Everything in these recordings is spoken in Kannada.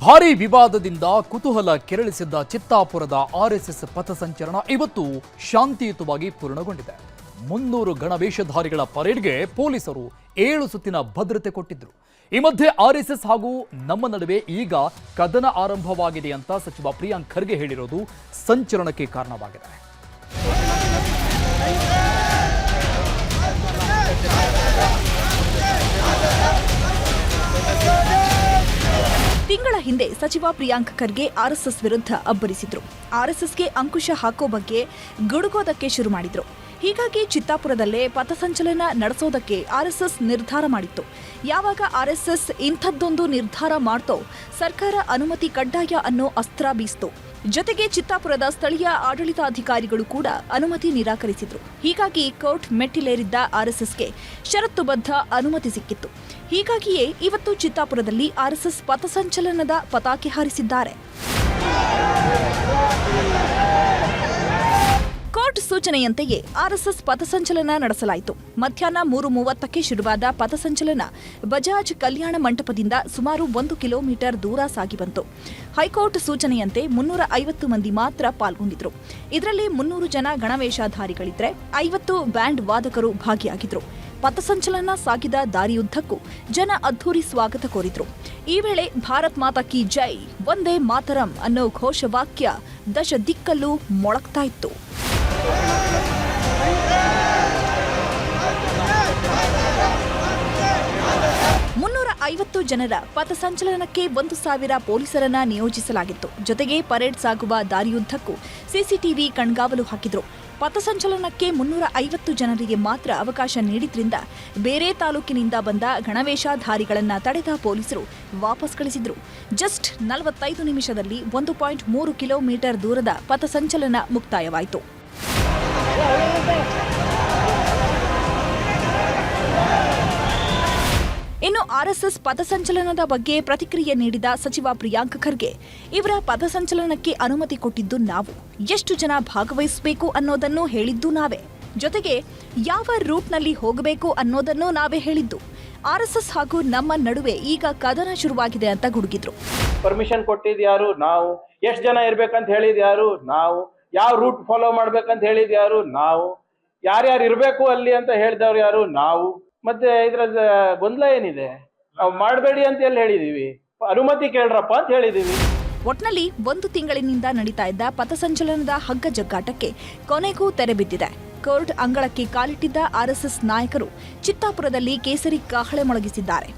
ಭಾರೀ ವಿವಾದದಿಂದ ಕುತೂಹಲ ಕೆರಳಿಸಿದ್ದ ಚಿತ್ತಾಪುರದ ಆರ್ಎಸ್ಎಸ್ ಪಥಸಂಚಲನ ಇವತ್ತು ಶಾಂತಿಯುತವಾಗಿ ಪೂರ್ಣಗೊಂಡಿದೆ. ಮುನ್ನೂರು ಗಣವೇಷಧಾರಿಗಳ ಪರೇಡ್ಗೆ ಪೊಲೀಸರು ಏಳು ಸುತ್ತಿನ ಭದ್ರತೆ ಕೊಟ್ಟಿದ್ದರು ಈ ಮಧ್ಯೆ ಆರ್ಎಸ್ಎಸ್ ಹಾಗೂ ನಮ್ಮ ನಡುವೆ ಈಗ ಕದನ ಆರಂಭವಾಗಿದೆ ಅಂತ ಸಚಿವ ಪ್ರಿಯಾಂಕ್ ಖರ್ಗೆ ಹೇಳಿರೋದು ಸಂಚಲನಕ್ಕೆ ಕಾರಣವಾಗಿದೆ. ತಿಂಗಳ ಹಿಂದೆ ಸಚಿವ ಪ್ರಿಯಾಂಕ್ ಖರ್ಗೆ ಆರ್ಎಸ್ಎಸ್ ವಿರುದ್ಧ ಅಬ್ಬರಿಸಿದ್ರು. ಆರ್ಎಸ್ಎಸ್ಗೆ ಅಂಕುಶ ಹಾಕೋ ಬಗ್ಗೆ ಗುಡುಗೋದಕ್ಕೆ ಶುರು ಮಾಡಿದ್ರು. ಹೀಗಾಗಿ ಚಿತ್ತಾಪುರದಲ್ಲೇ ಪಥಸಂಚಲನ ನಡೆಸೋದಕ್ಕೆ ಆರ್ಎಸ್ಎಸ್ ನಿರ್ಧಾರ ಮಾಡಿತ್ತು. ಯಾವಾಗ ಆರ್ಎಸ್ಎಸ್ ಇಂಥದ್ದೊಂದು ನಿರ್ಧಾರ ಮಾಡ್ತೋ ಸರ್ಕಾರ ಅನುಮತಿ ಕಡ್ಡಾಯ ಅನ್ನೋ ಅಸ್ತ್ರ ಬೀಸ್ತು. ಜೊತೆಗೆ ಚಿತ್ತಾಪುರದ ಸ್ಥಳೀಯ ಆಡಳಿತಾಧಿಕಾರಿಗಳು ಕೂಡ ಅನುಮತಿ ನಿರಾಕರಿಸಿದ್ರು. ಹೀಗಾಗಿ ಕೋರ್ಟ್ ಮೆಟ್ಟಿಲೇರಿದ್ದ ಆರ್ಎಸ್ಎಸ್ಗೆ ಷರತ್ತುಬದ್ಧ ಅನುಮತಿ ಸಿಕ್ಕಿತ್ತು. ಹೀಗಾಗಿಯೇ ಇವತ್ತು ಚಿತ್ತಾಪುರದಲ್ಲಿ ಆರ್ಎಸ್ಎಸ್ ಪಥಸಂಚಲನದ ಪತಾಕೆ ಹಾರಿಸಿದ್ದಾರೆ. ಸೂಚನೆಯಂತೆಯೇ ಆರ್ಎಸ್ಎಸ್ ಪಥಸಂಚಲನ ನಡೆಸಲಾಯಿತು. ಮಧ್ಯಾಹ್ನ ಮೂರು ಮೂವತ್ತಕ್ಕೆ ಶುರುವಾದ ಪಥಸಂಚಲನ ಬಜಾಜ್ ಕಲ್ಯಾಣ ಮಂಟಪದಿಂದ ಸುಮಾರು ಒಂದು ಕಿಲೋಮೀಟರ್ ದೂರ ಸಾಗಿ ಬಂತು. ಹೈಕೋರ್ಟ್ ಸೂಚನೆಯಂತೆ ಮುನ್ನೂರ ಐವತ್ತು ಮಂದಿ ಮಾತ್ರ ಪಾಲ್ಗೊಂಡಿದ್ರು. ಇದರಲ್ಲಿ ಮುನ್ನೂರು ಜನ ಗಣವೇಷಧಾರಿಗಳಿದ್ರೆ ಐವತ್ತು ಬ್ಯಾಂಡ್ ವಾದಕರು ಭಾಗಿಯಾಗಿದ್ರು. ಪಥಸಂಚಲನ ಸಾಗಿದ ದಾರಿಯುದ್ದಕ್ಕೂ ಜನ ಅದ್ಧೂರಿ ಸ್ವಾಗತ ಕೋರಿದ್ರು. ಈ ವೇಳೆ ಭಾರತ್ ಮಾತಾ ಕಿ ಜೈ ಒಂದೇ ಮಾತರಂ ಅನ್ನೋ ಘೋಷವಾಕ್ಯ ದಶ ದಿಕ್ಕಲ್ಲೂ ಮೊಳಗ್ತಾ ಇತ್ತು. ಮುನ್ನೂರ ಐವತ್ತು ಜನರ ಪಥಸಂಚಲನಕ್ಕೆ ಒಂದು ಸಾವಿರ ಪೊಲೀಸರನ್ನ ನಿಯೋಜಿಸಲಾಗಿತ್ತು. ಜೊತೆಗೆ ಪರೇಡ್ ಸಾಗುವ ದಾರಿಯುದ್ದಕ್ಕೂ ಸಿಸಿಟಿವಿ ಕಣ್ಗಾವಲು ಹಾಕಿದ್ರು. ಪಥಸಂಚಲನಕ್ಕೆ ಮುನ್ನೂರ ಐವತ್ತು ಜನರಿಗೆ ಮಾತ್ರ ಅವಕಾಶ ನೀಡಿದ್ರಿಂದ ಬೇರೆ ತಾಲೂಕಿನಿಂದ ಬಂದ ಗಣವೇಷಧಾರಿಗಳನ್ನ ತಡೆದ ಪೊಲೀಸರು ವಾಪಸ್ ಕಳಿಸಿದ್ರು. ಜಸ್ಟ್ ನಲವತ್ತೈದು ನಿಮಿಷದಲ್ಲಿ ಒಂದು ಪಾಯಿಂಟ್ ಮೂರು ಕಿಲೋಮೀಟರ್ ದೂರದ ಪಥಸಂಚಲನ ಮುಕ್ತಾಯವಾಯಿತು. ಆರ್ಎಸ್ಎಸ್ ಪಥಸಂಚಲನದ ಬಗ್ಗೆ ಪ್ರತಿಕ್ರಿಯೆ ನೀಡಿದ ಸಚಿವ ಪ್ರಿಯಾಂಕ್ ಖರ್ಗೆ, ಇವರ ಪಥಸಂಚಲನಕ್ಕೆ ಅನುಮತಿ ಕೊಟ್ಟಿದ್ದು ನಾವು. ಎಷ್ಟು ಜನ ಭಾಗವಹಿಸಬೇಕು ಅನ್ನೋದನ್ನು ಹೇಳಿದ್ದು ನಾವೇ. ಜೊತೆಗೆ ಯಾವ ರೂಟ್ನಲ್ಲಿ ಹೋಗಬೇಕು ಅನ್ನೋದನ್ನು ನಾವೇ ಹೇಳಿದ್ದು. ಆರ್ಎಸ್ಎಸ್ ಹಾಗೂ ನಮ್ಮ ನಡುವೆ ಈಗ ಕದನ ಶುರುವಾಗಿದೆ ಅಂತ ಗುಡುಗಿದ್ರು. ಪರ್ಮಿಷನ್ ಕೊಟ್ಟಿದ್ಯಾರು ನಾವು. ಎಷ್ಟು ಜನ ಇರ್ಬೇಕಂತ ಹೇಳಿದ ಯಾರು? ನಾವು. ಯಾವ ರೂಟ್ ಫಾಲೋ ಮಾಡ್ಬೇಕಂತ ಹೇಳಿದ್ಯಾರು ನಾವು. ಯಾರ್ಯಾರು ಇರಬೇಕು ಅಲ್ಲಿ ಅಂತ ಹೇಳಿದವ್ರು ಯಾರು? ನಾವು. ಮತ್ತೆ ಇದ್ರ ಗೊಂದಲ ಏನಿದೆ? ನಾವು ಮಾಡಬೇಡಿ ಅಂತ ಎಲ್ಲಿ ಹೇಳಿದೀವಿ. ಅನುಮತಿ ಕೇಳ್ರಪ್ಪ ಅಂತ ಹೇಳಿದೀವಿ. ಒಟ್ನಲ್ಲಿ ಒಂದು ತಿಂಗಳಿನಿಂದ ನಡೀತಾ ಇದ್ದ ಪಥಸಂಚಲನದ ಹಗ್ಗ ಜಗ್ಗಾಟಕ್ಕೆ ಕೊನೆಗೂ ತೆರೆ ಬಿದ್ದಿದೆ. ಕೋರ್ಟ್ ಅಂಗಳಕ್ಕೆ ಕಾಲಿಟ್ಟಿದ್ದ ಆರ್ಎಸ್ಎಸ್ ನಾಯಕರು ಚಿತ್ತಾಪುರದಲ್ಲಿ ಕೇಸರಿ ಕಾಹಳೆ ಮೊಳಗಿಸಿದ್ದಾರೆ.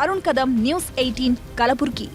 Arun Kadam, news eighteen Kalaburagi.